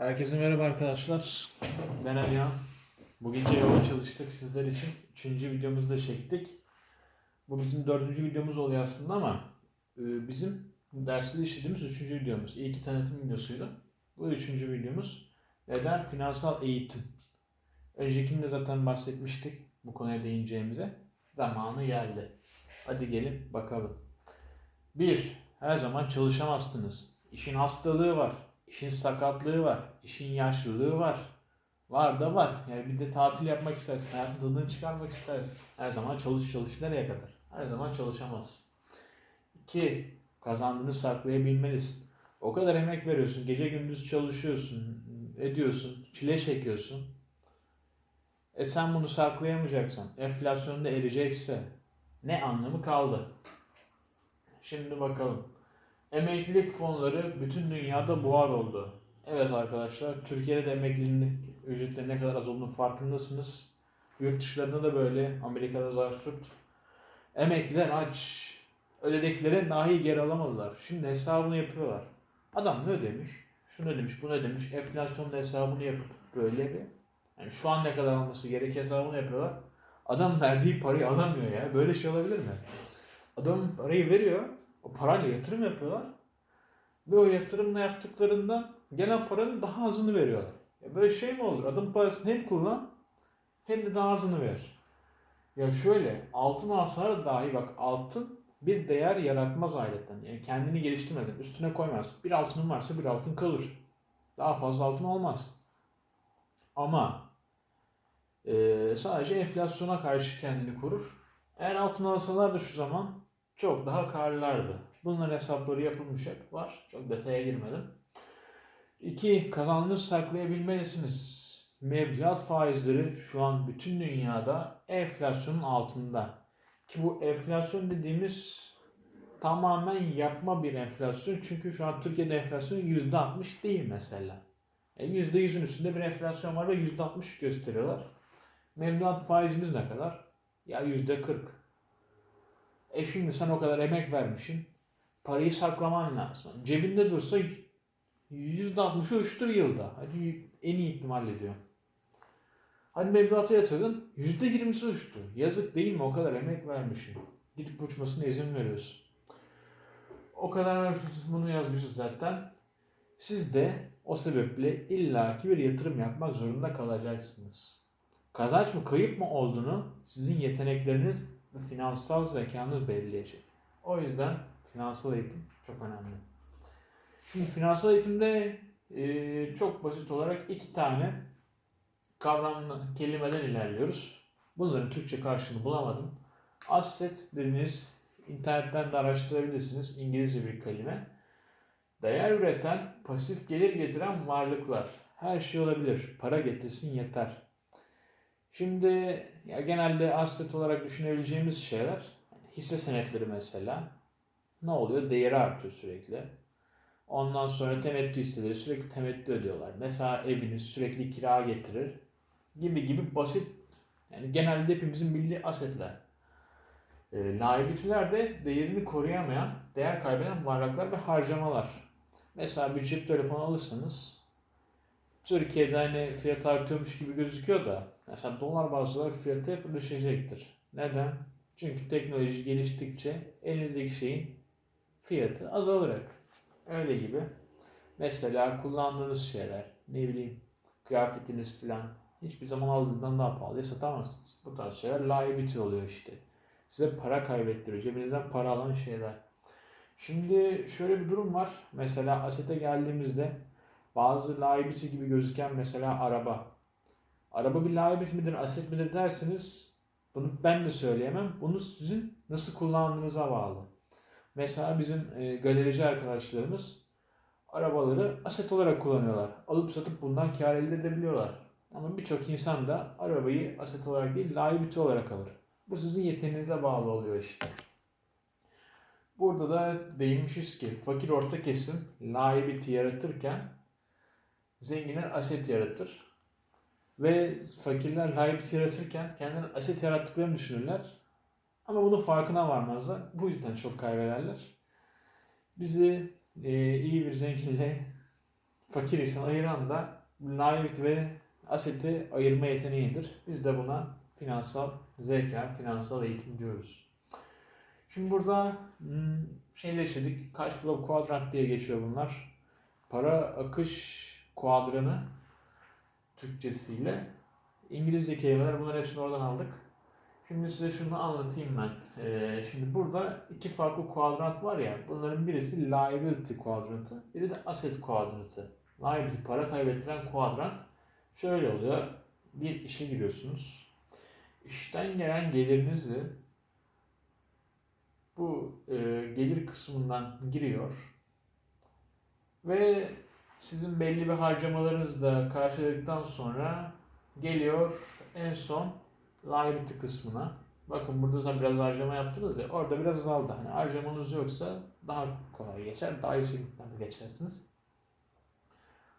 Herkese merhaba arkadaşlar. Ben Alihan. Bu gece yoğun çalıştık sizler için. Üçüncü videomuzu da çektik. Bu bizim dördüncü videomuz oluyor aslında ama e, bizim derste işlediğimiz üçüncü videomuz. İyi ki tanıtım videosuydu. Bu üçüncü videomuz. Neden? Finansal eğitim. Öncekinde zaten bahsetmiştik bu konuya değineceğimize. Zamanı geldi. Hadi gelin bakalım. Bir, her zaman çalışamazsınız. İşin hastalığı var. İşin sakatlığı var. işin yaşlılığı var. Var da var. Yani bir de tatil yapmak istersin. Hayatın tadını çıkarmak istersin. Her zaman çalış çalış nereye kadar? Her zaman çalışamazsın. İki, kazandığını saklayabilmelisin. O kadar emek veriyorsun. Gece gündüz çalışıyorsun. Ediyorsun. Çile çekiyorsun. E sen bunu saklayamayacaksan, enflasyonda erecekse ne anlamı kaldı? Şimdi bakalım. Emeklilik fonları bütün dünyada buhar oldu. Evet arkadaşlar, Türkiye'de de emekliliğin ücretleri ne kadar az olduğunu farkındasınız. Yurt dışlarında da böyle, Amerika'da zarsut. Emekliler aç. Ödedikleri dahi geri alamadılar. Şimdi hesabını yapıyorlar. Adam ne ödemiş? Şunu ödemiş, bunu ödemiş. Enflasyonun hesabını yapıp böyle bir. Yani şu an ne kadar alması gerek hesabını yapıyorlar. Adam verdiği parayı alamıyor ya. Böyle şey olabilir mi? Adam parayı veriyor. O parayla yatırım yapıyorlar. Ve o yatırımla yaptıklarından gelen paranın daha azını veriyorlar. Ya böyle şey mi olur? Adam parasını hem kullan hem de daha azını ver. Ya şöyle altın alsalar dahi bak altın bir değer yaratmaz ayrıca. Yani kendini geliştirmez. Üstüne koymaz. Bir altının varsa bir altın kalır. Daha fazla altın olmaz. Ama e, sadece enflasyona karşı kendini korur. Eğer altın alsalardı şu zaman çok daha karlılardı. Bunların hesapları yapılmış hep var. Çok detaya girmedim. İki, kazandığını saklayabilmelisiniz. Mevduat faizleri şu an bütün dünyada enflasyonun altında. Ki bu enflasyon dediğimiz tamamen yapma bir enflasyon. Çünkü şu an Türkiye'de enflasyon %60 değil mesela. E %100'ün üstünde bir enflasyon var ve %60 gösteriyorlar. Mevduat faizimiz ne kadar? Ya %40. E şimdi sen o kadar emek vermişsin. Parayı saklaman lazım. Cebinde dursa %60'ı uçtur yılda. Hadi en iyi ihtimalle diyor. Hadi mevduata yatırdın %20'si uçtu. Yazık değil mi? O kadar emek vermişsin. Gidip uçmasına izin veriyorsun. O kadar bunu yazmışız zaten. Siz de o sebeple illaki bir yatırım yapmak zorunda kalacaksınız. Kazanç mı kayıp mı olduğunu sizin yetenekleriniz finansal zekanız belirleyecek. O yüzden finansal eğitim çok önemli. Şimdi finansal eğitimde e, çok basit olarak iki tane kavramlı kelimeden ilerliyoruz. Bunların Türkçe karşılığını bulamadım. Asset dediğiniz internetten de araştırabilirsiniz. İngilizce bir kelime. Değer üreten, pasif gelir getiren varlıklar. Her şey olabilir. Para getirsin yeter. Şimdi ya genelde asset olarak düşünebileceğimiz şeyler hisse senetleri mesela ne oluyor? Değeri artıyor sürekli. Ondan sonra temettü hisseleri sürekli temettü ödüyorlar. Mesela eviniz sürekli kira getirir gibi gibi basit yani genelde hepimizin bildiği asetler. E, liability'ler de değerini koruyamayan, değer kaybeden varlıklar ve harcamalar. Mesela bir cep telefonu alırsanız Türkiye'de hani fiyat artıyormuş gibi gözüküyor da mesela dolar bazlı olarak fiyatı hep düşecektir. Neden? Çünkü teknoloji geliştikçe elinizdeki şeyin fiyatı azalarak. Öyle gibi. Mesela kullandığınız şeyler, ne bileyim kıyafetiniz falan hiçbir zaman aldığınızdan daha pahalıya satamazsınız. Bu tarz şeyler liability oluyor işte. Size para kaybettiriyor. Cebinizden para alan şeyler. Şimdi şöyle bir durum var. Mesela asete geldiğimizde bazı liability gibi gözüken mesela araba. Araba bir liability midir, aset midir derseniz bunu ben de söyleyemem. Bunu sizin nasıl kullandığınıza bağlı. Mesela bizim e, galerici arkadaşlarımız arabaları aset olarak kullanıyorlar. Alıp satıp bundan kar elde edebiliyorlar. Ama birçok insan da arabayı aset olarak değil, liability olarak alır. Bu sizin yeteneğinize bağlı oluyor işte. Burada da değinmişiz ki fakir orta kesim liability yaratırken zenginler aset yaratır. Ve fakirler liability yaratırken kendini aset yarattıklarını düşünürler. Ama bunun farkına varmazlar. Bu yüzden çok kaybederler. Bizi e, iyi bir zenginle fakir insan ayıran da liability ve aseti ayırma yeteneğidir. Biz de buna finansal zeka, finansal eğitim diyoruz. Şimdi burada hmm, şeyleştirdik. Cash flow quadrant diye geçiyor bunlar. Para akış kuadranı Türkçesiyle. İngilizce kelimeler bunların hepsini oradan aldık. Şimdi size şunu anlatayım ben. Ee, şimdi burada iki farklı kuadrant var ya. Bunların birisi liability kuadrantı, biri de asset kuadrantı. Liability para kaybettiren kuadrant şöyle oluyor. Bir işe giriyorsunuz. İşten gelen gelirinizi bu e, gelir kısmından giriyor ve sizin belli bir harcamalarınızı da karşıladıktan sonra geliyor en son liability kısmına. Bakın burada zaten biraz harcama yaptınız ya orada biraz azaldı. Hani harcamanız yoksa daha kolay geçer. Daha yüksek miktarda geçersiniz.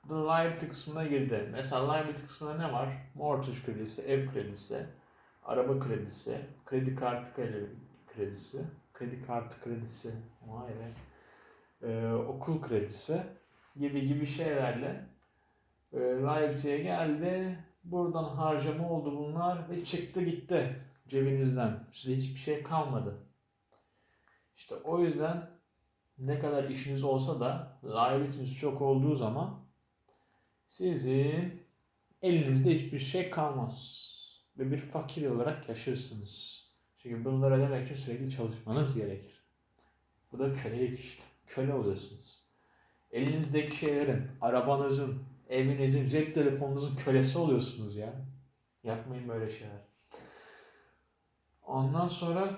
Burada liability kısmına girdi. Mesela liability kısmında ne var? Mortgage kredisi, ev kredisi, araba kredisi, kredi kartı kredisi, kredi kartı kredisi, vay be, Ee, okul kredisi gibi gibi şeylerle e, liability'ye geldi. Buradan harcama oldu bunlar ve çıktı gitti cebinizden. Size hiçbir şey kalmadı. İşte o yüzden ne kadar işiniz olsa da liability'niz çok olduğu zaman sizin elinizde hiçbir şey kalmaz. Ve bir fakir olarak yaşarsınız. Çünkü bunları ödemek için sürekli çalışmanız gerekir. Bu da kölelik işte. Köle oluyorsunuz. Elinizdeki şeylerin, arabanızın, evinizin, cep telefonunuzun kölesi oluyorsunuz ya. Yapmayın böyle şeyler. Ondan sonra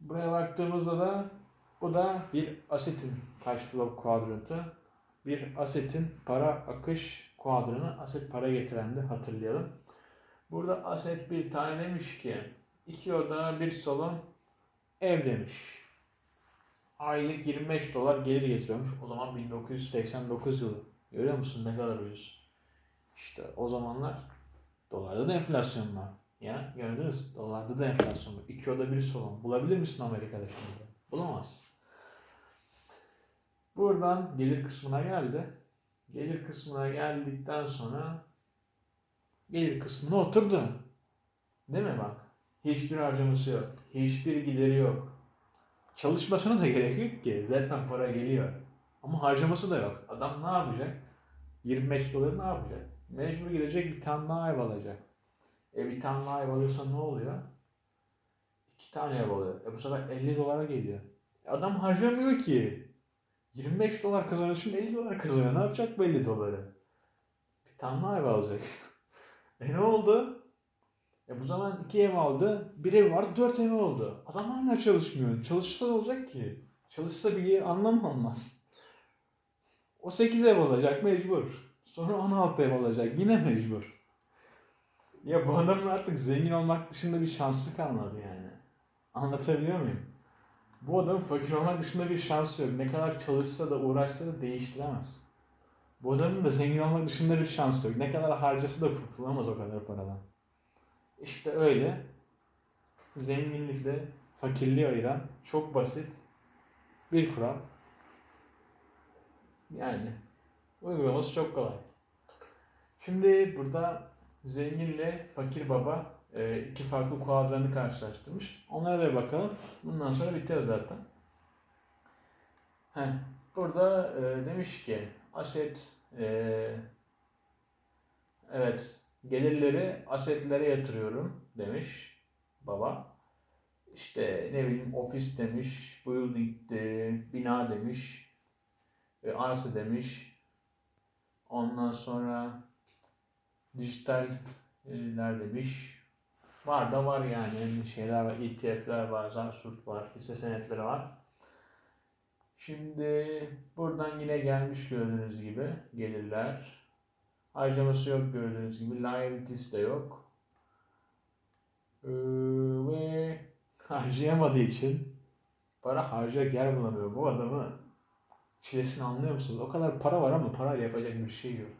buraya baktığımızda da bu da bir asetin cash flow kuadrantı. Bir asetin para akış kuadranı. Aset para getiren de hatırlayalım. Burada aset bir tane demiş ki iki oda bir salon ev demiş. Aylık 25 dolar gelir getiriyormuş. O zaman 1989 yılı. Görüyor musun ne kadar ucuz. İşte o zamanlar dolarda da enflasyon var. Ya gördünüz dolarda da enflasyon var. İki oda bir salon. Bulabilir misin Amerika'da şimdi? Bulamazsın. Buradan gelir kısmına geldi. Gelir kısmına geldikten sonra gelir kısmına oturdu. Değil mi bak? Hiçbir harcaması yok. Hiçbir gideri yok. Çalışmasına da gerek yok ki. Zaten para geliyor. Ama harcaması da yok. Adam ne yapacak? 25 doları ne yapacak? Mecbur gidecek bir tane daha ev alacak. E bir tane daha ev alıyorsa ne oluyor? İki tane ev alıyor. E bu sefer 50 dolara geliyor. E adam harcamıyor ki. 25 dolar kazanıyor şimdi 50 dolar kazanıyor. Ne yapacak bu 50 doları? Bir tane daha ev alacak. e ne oldu? E bu zaman iki ev aldı. Bir ev vardı dört ev oldu. Adam hala çalışmıyor. Çalışsa ne olacak ki? Çalışsa bir anlam olmaz. O 8 ev olacak mecbur. Sonra 16 ev olacak yine mecbur. Ya bu adamın artık zengin olmak dışında bir şansı kalmadı yani. Anlatabiliyor muyum? Bu adamın fakir olmak dışında bir şansı yok. Ne kadar çalışsa da uğraşsa da değiştiremez. Bu adamın da zengin olmak dışında bir şansı yok. Ne kadar harcasa da kurtulamaz o kadar paradan. İşte öyle. Zenginlikle fakirliği ayıran çok basit bir kural. Yani uygulaması çok kolay. Şimdi burada zenginle fakir baba e, iki farklı kuadranı karşılaştırmış. Onlara da bakalım. Bundan sonra bitiyor zaten. Heh, burada e, demiş ki aset e, evet gelirleri asetlere yatırıyorum demiş baba. İşte ne bileyim ofis demiş, building de, bina demiş, e, arsa demiş. Ondan sonra dijitaller demiş. Var da var yani şeyler var, ETF'ler var, Zarsurt var, hisse senetleri var. Şimdi buradan yine gelmiş gördüğünüz gibi gelirler. Harcaması yok gördüğünüz gibi. Liabilities de yok. Ee, ve harcayamadığı için para harcayacak yer bulamıyor. Bu adamı çilesini anlıyor musunuz? O kadar para var ama parayla yapacak bir şey yok.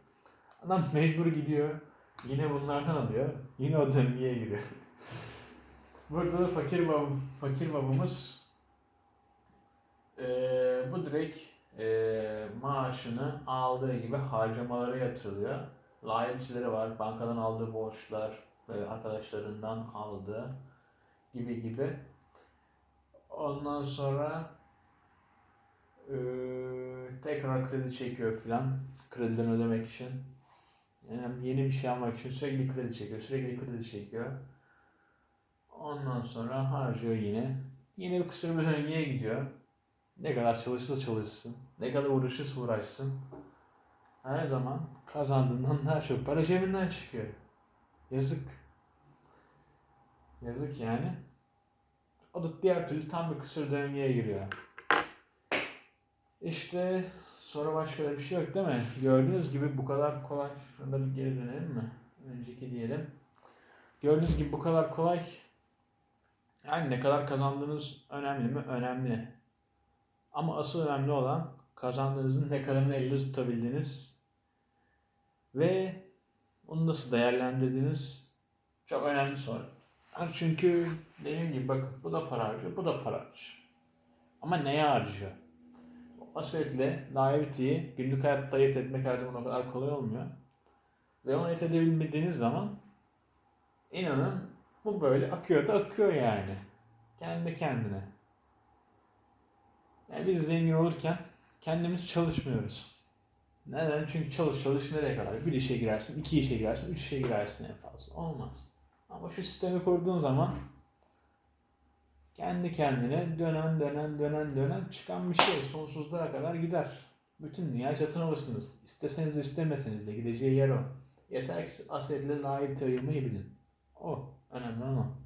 Adam mecbur gidiyor. Yine bunlardan alıyor. Yine o döngüye giriyor. Burada da fakir bab fakir babamız ee, bu direkt e, maaşını aldığı gibi harcamalara yatırılıyor. Liability'leri var. Bankadan aldığı borçlar, e, arkadaşlarından aldığı gibi gibi. Ondan sonra e, tekrar kredi çekiyor filan. Kredilerini ödemek için. Yani yeni bir şey almak için sürekli kredi çekiyor. Sürekli kredi çekiyor. Ondan sonra harcıyor yine. Yine bir kısır bir döngüye gidiyor. Ne kadar çalışırsa çalışsın. Ne kadar uğraşırsa uğraşsın. Her zaman kazandığından daha çok para cebinden çıkıyor. Yazık. Yazık yani. O da diğer türlü tam bir kısır döngüye giriyor. İşte sonra başka bir şey yok değil mi? Gördüğünüz gibi bu kadar kolay. Şurada bir geri dönelim mi? Önceki diyelim. Gördüğünüz gibi bu kadar kolay. Yani ne kadar kazandığınız önemli mi? Önemli. Ama asıl önemli olan kazandığınızın ne kadarını elde tutabildiğiniz ve onu nasıl değerlendirdiğiniz çok önemli soru. Çünkü dediğim gibi bak bu da para harcıyor, bu da para harcıyor. Ama neye harcıyor? O liability'yi günlük hayatta ayırt etmek her zaman o kadar kolay olmuyor. Ve onu ayırt edebilmediğiniz zaman inanın bu böyle akıyor da akıyor yani. Kendi kendine. Yani biz zengin olurken kendimiz çalışmıyoruz. Neden? Çünkü çalış çalış nereye kadar? Bir işe girersin, iki işe girersin, üç işe girersin en fazla. Olmaz. Ama şu sistemi kurduğun zaman kendi kendine dönen dönen dönen dönen çıkan bir şey sonsuzluğa kadar gider. Bütün dünya çatın alırsınız. İsteseniz de istemeseniz de gideceği yer o. Yeter ki asetle layık ayırmayı bilin. O. Önemli olan o.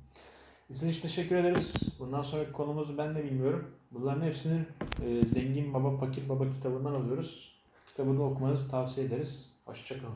İzlediğiniz için teşekkür ederiz. Bundan sonraki konumuzu ben de bilmiyorum. Bunların hepsini e, Zengin Baba Fakir Baba kitabından alıyoruz. Kitabını okumanızı tavsiye ederiz. Hoşçakalın.